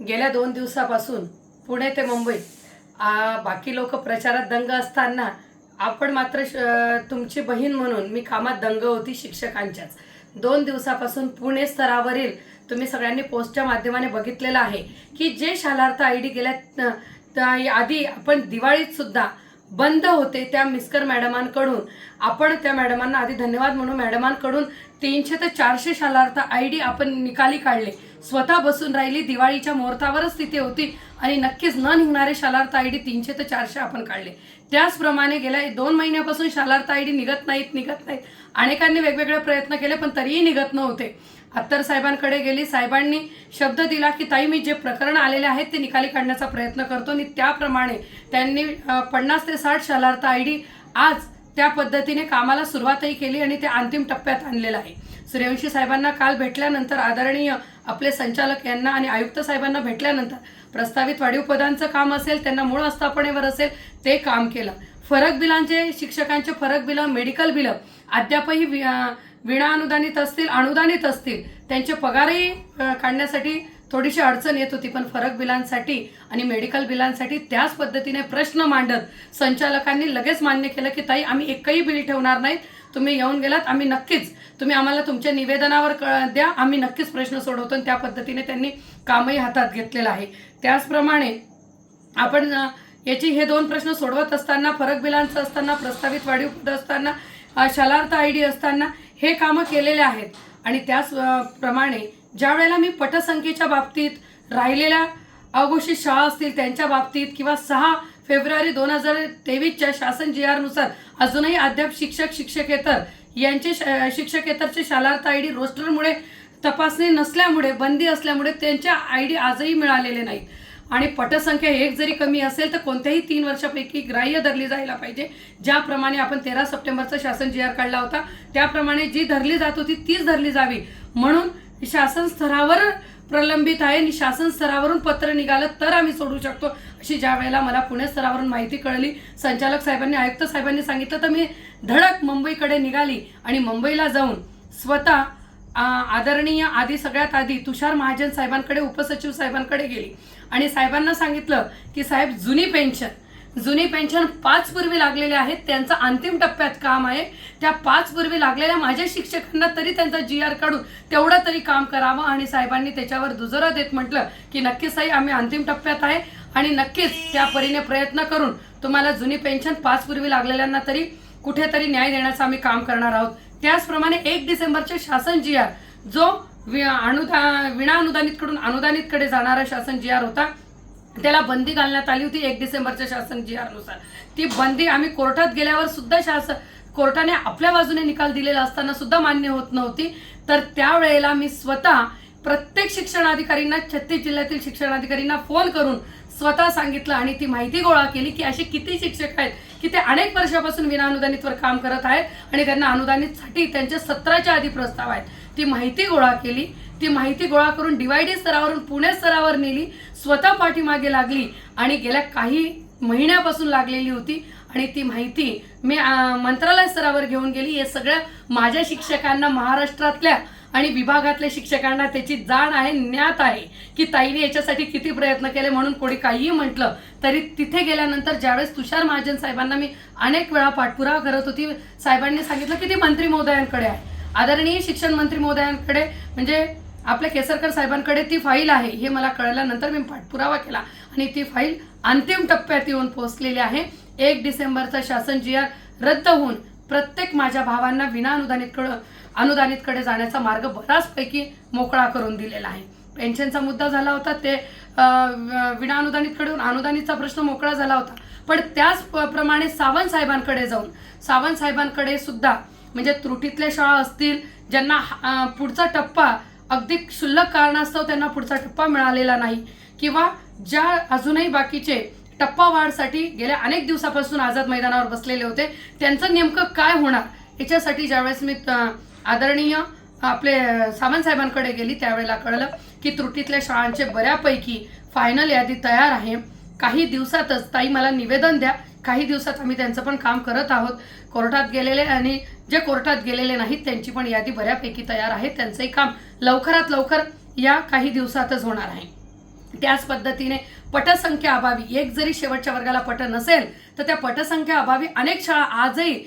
गेल्या दोन दिवसापासून पुणे ते मुंबई बाकी लोक प्रचारात दंग असताना आपण मात्र श- तुमची बहीण म्हणून मी कामात दंग होती शिक्षकांच्याच. दोन दिवसापासून पुणे स्तरावरील तुम्ही सगळ्यांनी पोस्टच्या माध्यमाने बघितलेलं आहे की जे शालार्थ आय डी गेल्या आधी आपण दिवाळीत सुद्धा बंद होते त्या मिस्कर मॅडमांकडून. आपण त्या मॅडमांना आधी धन्यवाद म्हणू मॅडमांकडून तीनशे ते चारशे शालार्थ आय डी आपण निकाली काढले. स्वतः बसून राहिली दिवाळीच्या मुहूर्तावरच तिथे होती आणि नक्कीच न निघणारे शालार्थ आय डी तीनशे ते चारशे आपण काढले. त्याचप्रमाणे गेल्या दोन महिन्यापासून शालार्थ आय डी निघत नाहीत निघत नाहीत. अनेकांनी वेगवेगळे प्रयत्न केले पण तरीही निघत नव्हते. अत्तर साहेबांकडे गेली. साहेबांनी शब्द दिला की ताई मी जे प्रकरण आलेले आहेत ते निकाली काढण्याचा प्रयत्न करतो. आणि त्याप्रमाणे त्यांनी पन्नास ते साठ शालार्थ आय डी आज त्या पद्धतीने कामाला सुरुवातही केली आणि ते अंतिम टप्प्यात आणलेलं आहे. सूर्यवंशी साहेबांना काल भेटल्यानंतर आदरणीय आपले संचालक यांना आणि आयुक्त साहेबांना भेटल्यानंतर प्रस्तावित वाढीव पदांचं काम असेल त्यांना मूळ आस्थापनेवर असेल ते काम केलं. फरक बिलांचे शिक्षकांचे फरक बिलं मेडिकल बिलं अद्यापही वि- विना अनुदानित असतील अनुदानित असतील त्यांचे पगारही काढण्यासाठी थोडीशी अडचण येत होती. पण फरक बिलांसाठी आणि मेडिकल बिलांसाठी त्याच पद्धतीने प्रश्न मांडत संचालकांनी लगेच मान्य केलं की ताई आम्ही एकही बिल ठेवणार नाहीत. तुम्ही येऊन गेलात आम्ही नक्कीच तुम्ही आम्हाला तुमच्या निवेदनावर कळ- द्या आम्ही नक्कीच प्रश्न सोडवतो. आणि त्या पद्धतीने त्यांनी कामही हातात घेतलेलं आहे. त्याचप्रमाणे आपण याची हे दोन प्रश्न सोडवत असताना फरक बिलांचं असताना प्रस्तावित वाढीव असताना शालार्थ आय डी असताना हे कामं केलेले आहेत. आणि त्याच प्रमाणे ज्या वेळेला मी पटसंख्येच्या बाबतीत राहिलेल्या अघोषित शाळा असतील त्यांच्या बाबतीत किंवा सहा फेब्रुवारी दोन हजार तेवीसच्या शासन जी आरनुसार अजूनही अद्याप शिक्षक शिक्षकेतर यांचे श- शिक्षकेतरचे शालार्थ आय डी रोस्टरमुळे तपासणी नसल्यामुळे बंदी असल्यामुळे त्यांच्या आय डी आजही मिळालेले नाहीत. आणि पटसंख्या एक जरी कमी असेल तर कोणत्याही तीन वर्षापैकी ग्राह्य धरली जायला पाहिजे. ज्याप्रमाणे आपण तेरा सप्टेंबरचा शासन जी आर काढला होता त्याप्रमाणे जी धरली जात होती तीच धरली जावी. म्हणून शासन स्तरावर प्रलंबित आहे आणि शासन स्तरावरून पत्र निघालं तर आम्ही सोडू शकतो अशी ज्या वेळेला मला पुणे स्तरावरून माहिती कळली. संचालक साहेबांनी आयुक्त साहेबांनी सांगितलं तर मी धडक मुंबईकडे निघाली आणि मुंबईला जाऊन स्वतः आदरणीय आधी सगळ्यात आधी तुषार महाजन साहेबांकडे उपसचिव साहेबांकडे गेली. आणि साहेबांना सांगितलं की साहेब जुनी पेन्शन जुनी पेन्शन पाच पूर्वी लागलेले आहेत. त्यांचं अंतिम टप्प्यात काम आहे. त्या पाच पूर्वी लागलेल्या माझ्या शिक्षकांना तरी त्यांचा जी आर काढून तेवढं तरी काम करावं. आणि साहेबांनी त्याच्यावर दुजोरा देत म्हटलं की नक्कीच साई आम्ही अंतिम टप्प्यात आहे. आणि नक्कीच त्या परीने प्रयत्न करून तुम्हाला जुनी पेन्शन पाच पूर्वी लागलेल्यांना तरी कुठेतरी न्याय देण्याचं आम्ही काम करणार आहोत. त्याचप्रमाणे एक डिसेंबरचे शासन जी आर जो अनुदा विना अनुदानितकडून अनुदानितकडे जाणारा शासन जी आर होता त्याला बंदी घालण्यात आली होती एक डिसेंबरच्या शासन जी आरनुसार ती बंदी आम्ही कोर्टात गेल्यावर सुद्धा शासन कोर्टाने आपल्या बाजूने निकाल दिलेला असताना सुद्धा मान्य होत नव्हती. तर त्यावेळेला मी स्वतः प्रत्येक शिक्षणाधिकारींना छत्तीस जिल्ह्यातील शिक्षणाधिकारींना फोन करून स्वतः सांगितलं आणि ती माहिती गोळा केली की असे किती शिक्षक आहेत की ते अनेक वर्षापासून विनाअनुदानितवर काम करत आहेत आणि त्यांना अनुदानितसाठी त्यांच्या सत्राच्या आधी प्रस्ताव आहेत. ती माहिती गोळा केली. ती माहिती गोळा करून डिवायडी स्तरावरून पुणे स्तरावर नेली. स्वतः पाठीमागे लागली आणि गेल्या काही महिन्यापासून लागलेली होती आणि ती माहिती मी मंत्रालय स्तरावर घेऊन गेली. हे सगळ्या माझ्या शिक्षकांना महाराष्ट्रातल्या आणि विभागातल्या शिक्षकांना त्याची जाण आहे ज्ञात आहे की ताईने याच्यासाठी किती प्रयत्न केले म्हणून कोणी काहीही म्हटलं तरी तिथे गेल्यानंतर ज्यावेळेस तुषार महाजन साहेबांना मी अनेक वेळा पाठपुरावा करत होती साहेबांनी सांगितलं की ती मंत्री महोदयांकडे आहे. आदरणीय शिक्षण मंत्री महोदयांकडे म्हणजे आपल्या केसरकर साहेबांकडे ती फाईल आहे हे मला कळल्यानंतर मी पाठपुरावा केला. आणि ती फाईल अंतिम टप्प्यात येऊन पोहोचलेली आहे. एक डिसेंबरचा शासन जी आर रद्द होऊन प्रत्येक माझ्या भावांना विना अनुदानितकडं अनुदानितकडे जाण्याचा मार्ग बराचपैकी मोकळा करून दिलेला आहे. पेन्शनचा मुद्दा झाला होता ते विना अनुदानितकडून अनुदानितचा प्रश्न मोकळा झाला होता. पण त्याच प्रमाणे सावंत साहेबांकडे जाऊन सावंत साहेबांकडे सुद्धा म्हणजे त्रुटीतल्या शाळा असतील ज्यांना पुढचा टप्पा अगदी क्षुल्लक कारणास्तव त्यांना पुढचा टप्पा मिळालेला नाही किंवा ज्या अजूनही बाकीचे टप्पा वाढसाठी गेल्या अनेक दिवसापासून आझाद मैदानावर बसलेले होते. त्यांचं नेमकं काय होणार? याच्यासाठी ज्यावेळेस मी आदरणीय आपले अं, गेली त्यावेळेला कळलं की त्रुटीतल्या शाळांचे बऱ्यापैकी फायनल यादी तयार आहे. काही दिवसातच ताई मला निवेदन द्या. काही दिवसात आम्ही त्यांचं पण काम करत आहोत. कोर्टात गेलेले आणि जे कोर्टात गेलेले नाहीत त्यांची पण यादी बऱ्यापैकी तयार आहे. त्यांचंही काम लवकरात लवकर या काही दिवसातच होणार आहे. त्याच पद्धतीने पटसंख्या अभावी एक जरी शेवटच्या वर्गाला पट नसेल तर त्या पटसंख्या अभावी अनेक शाळा आजही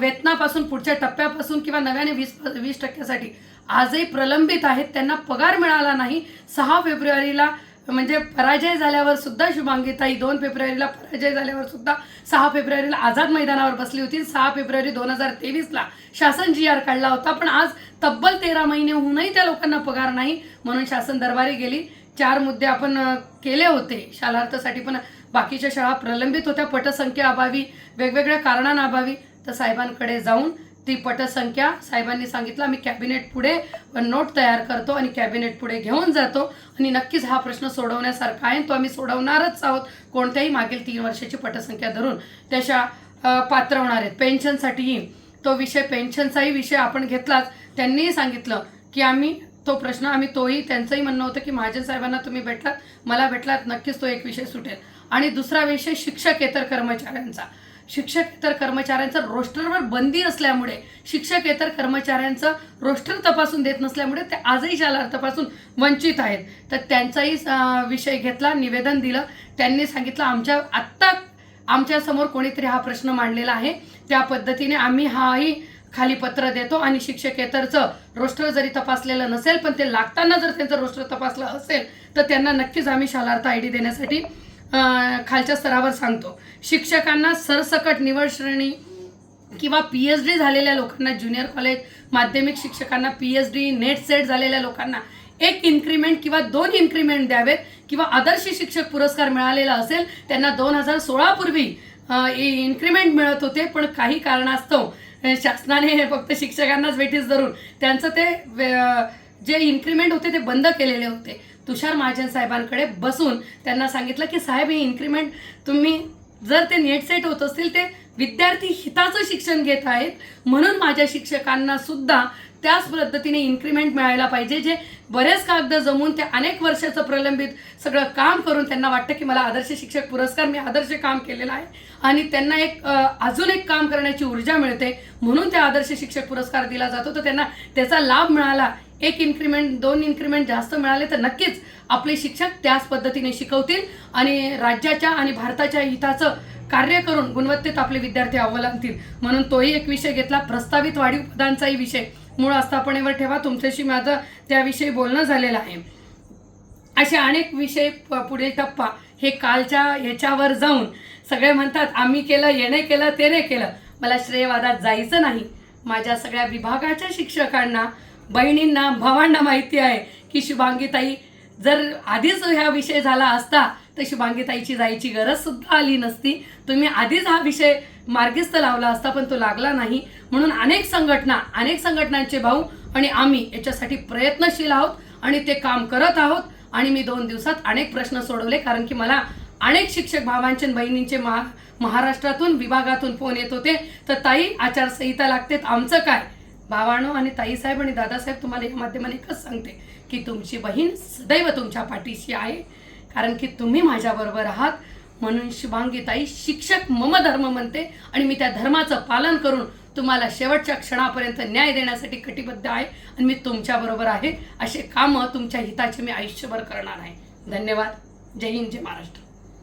वेतनापासून पुढच्या टप्प्यापासून किंवा नव्याने वीस वीस टक्क्यासाठी आजही प्रलंबित आहेत. त्यांना पगार मिळाला नाही. सहा फेब्रुवारीला म्हणजे पराजय झाल्यावर सुद्धा शुभांगीताई दोन फेब्रुवारीला पराजय झाल्यावर सुद्धा सहा फेब्रुवारीला आझाद मैदानावर बसली होती. सहा फेब्रुवारी दोन हजार तेवीसला शासन जी आर काढला होता. पण आज तब्बल तेरा महिने होऊनही त्या लोकांना पगार नाही म्हणून शासन दरबारी गेली. चार मुद्दे आपण केले होते शालार्थासाठी पण बाकीच्या शाळा प्रलंबित होत्या. पटसंख्या अभावी वेगवेगळ्या कारणांअभावी तर साहेबांकडे जाऊन ती पटसंख्या साहेबांनी सांगितलं आम्ही कॅबिनेट पुढे नोट तयार करतो आणि कॅबिनेट पुढे घेऊन जातो आणि नक्कीच हा प्रश्न सोडवण्यासारखा आहे तो आम्ही सोडवणारच आहोत. कोणत्याही मागील तीन वर्षाची पटसंख्या धरून त्याच्या पात्र होणार आहेत. पेन्शनसाठीही तो विषय पेन्शनचाही विषय आपण घेतलाच. त्यांनीही सांगितलं की आम्ही तो प्रश्न आम्ही तोही त्यांचंही म्हणणं होतं की महाजन साहेबांना तुम्ही भेटलात मला भेटलात नक्कीच तो एक विषय सुटेल. आणि दुसरा विषय शिक्षकेतर कर्मचाऱ्यांचा. शिक्षकेतर कर्मचाऱ्यांचं रोस्टरवर बंदी असल्यामुळे शिक्षकेतर कर्मचाऱ्यांचं रोस्टर तपासून देत नसल्यामुळे ते आजही तपासून वंचित आहेत. तर त्यांचाही विषय घेतला निवेदन दिलं. त्यांनी सांगितलं आमच्या आत्ता आमच्यासमोर कोणीतरी हा प्रश्न मांडलेला आहे. त्या पद्धतीने आम्ही हाही खाली पत्र देतो आणि शिक्षकेतरचं रोस्टर जरी तपासलेलं नसेल पण ते लागताना जर त्यांचं रोस्टर तपासलं असेल तर त्यांना नक्कीच आम्ही शालार्थ आय डी देण्यासाठी खालच्या स्तरावर सांगतो. शिक्षकांना सरसकट निवड श्रेणी किंवा पी एच डी झालेल्या लोकांना ज्युनियर कॉलेज माध्यमिक शिक्षकांना P H D NET SET झालेल्या लोकांना एक इन्क्रीमेंट किंवा दोन इन्क्रीमेंट द्यावेत किंवा आदर्श शिक्षक पुरस्कार मिळालेला असेल त्यांना दोन हजार सोळापूर्वी इन्क्रीमेंट मिळत होते पण काही कारणास्तव शासनाने फक्त शिक्षकांनाच वेठीस धरून त्यांचं ते वे- जे इन्क्रीमेंट होते ते बंद केलेले होते. तुषार महाजन साहेबांकडे बसून त्यांना सांगितलं की साहेब हे इन्क्रीमेंट तुम्ही जर ते नेट सेट होत असतील ते विद्यार्थी हिताचं शिक्षण घेत आहेत. म्हणून माझ्या शिक्षकांना सुद्धा त्याच पद्धतीने इन्क्रीमेंट मिळायला पाहिजे जे बरेच कागद जमून ते अनेक वर्षाचं प्रलंबित सगळं काम करून त्यांना वाटतं की मला आदर्श शिक्षक पुरस्कार मी आदर्श काम केलेलं आहे. आणि त्यांना एक अजून एक काम करण्याची ऊर्जा मिळते म्हणून त्या आदर्श शिक्षक पुरस्कार दिला जातो. तर त्यांना त्याचा लाभ मिळाला एक इन्क्रीमेंट दोन इन्क्रीमेंट जास्त मिळाले तर नक्कीच आपले शिक्षक त्याच पद्धतीने शिकवतील आणि राज्याच्या आणि भारताच्या हिताचं कार्य करून गुणवत्तेत आपले विद्यार्थी अवलंबतील. म्हणून तोही एक विषय घेतला. प्रस्तावित वाढीव पदांचाही विषय मूळ आस्थापनेवर ठेवा तुमच्याशी माझं त्याविषयी बोलणं झालेलं आहे. असे अनेक विषय प- पुढे टप्पा. हे कालच्या ह्याच्यावर जाऊन सगळे म्हणतात आम्ही केलं येणे केलं तेने केलं. मला श्रेयवादात जायचं नाही. माझ्या सगळ्या विभागाच्या शिक्षकांना बहिणींना भावांना माहिती आहे की शुभांगीताई जर आधीच हा विषय झाला असता तर शुभांगीताईची जायची गरज सुद्धा आली नसती. तुम्ही आधीच हा विषय मार्गस्थ लावला असता पण तो लागला नाही. म्हणून अनेक संघटना अनेक संघटनांचे भाऊ आणि आम्ही याच्यासाठी प्रयत्नशील आहोत आणि ते काम करत आहोत. आणि मी दोन दिवसात अनेक प्रश्न सोडवले कारण की मला अनेक शिक्षक भावांचे बहिणींचे महा महाराष्ट्रातून विभागातून फोन येत होते. तर ताई आचारसंहिता लागते आमचं काय? बाबानो आणि ताईसाहेब आणि दादासाहेब तुम्हाला या माध्यमाने एकच सांगते की तुमची बहीण सदैव तुमच्या पाठीशी आहे. कारण की तुम्ही माझ्याबरोबर आहात. म्हणून शुभांगीताई शिक्षक मम धर्म म्हणते आणि मी त्या धर्माचं पालन करून तुम्हाला शेवटच्या क्षणापर्यंत न्याय देण्यासाठी कटिबद्ध आहे आणि मी तुमच्याबरोबर आहे. असे कामं तुमच्या हिताचे मी आयुष्यभर करणार आहे. धन्यवाद. जय हिंद जय महाराष्ट्र.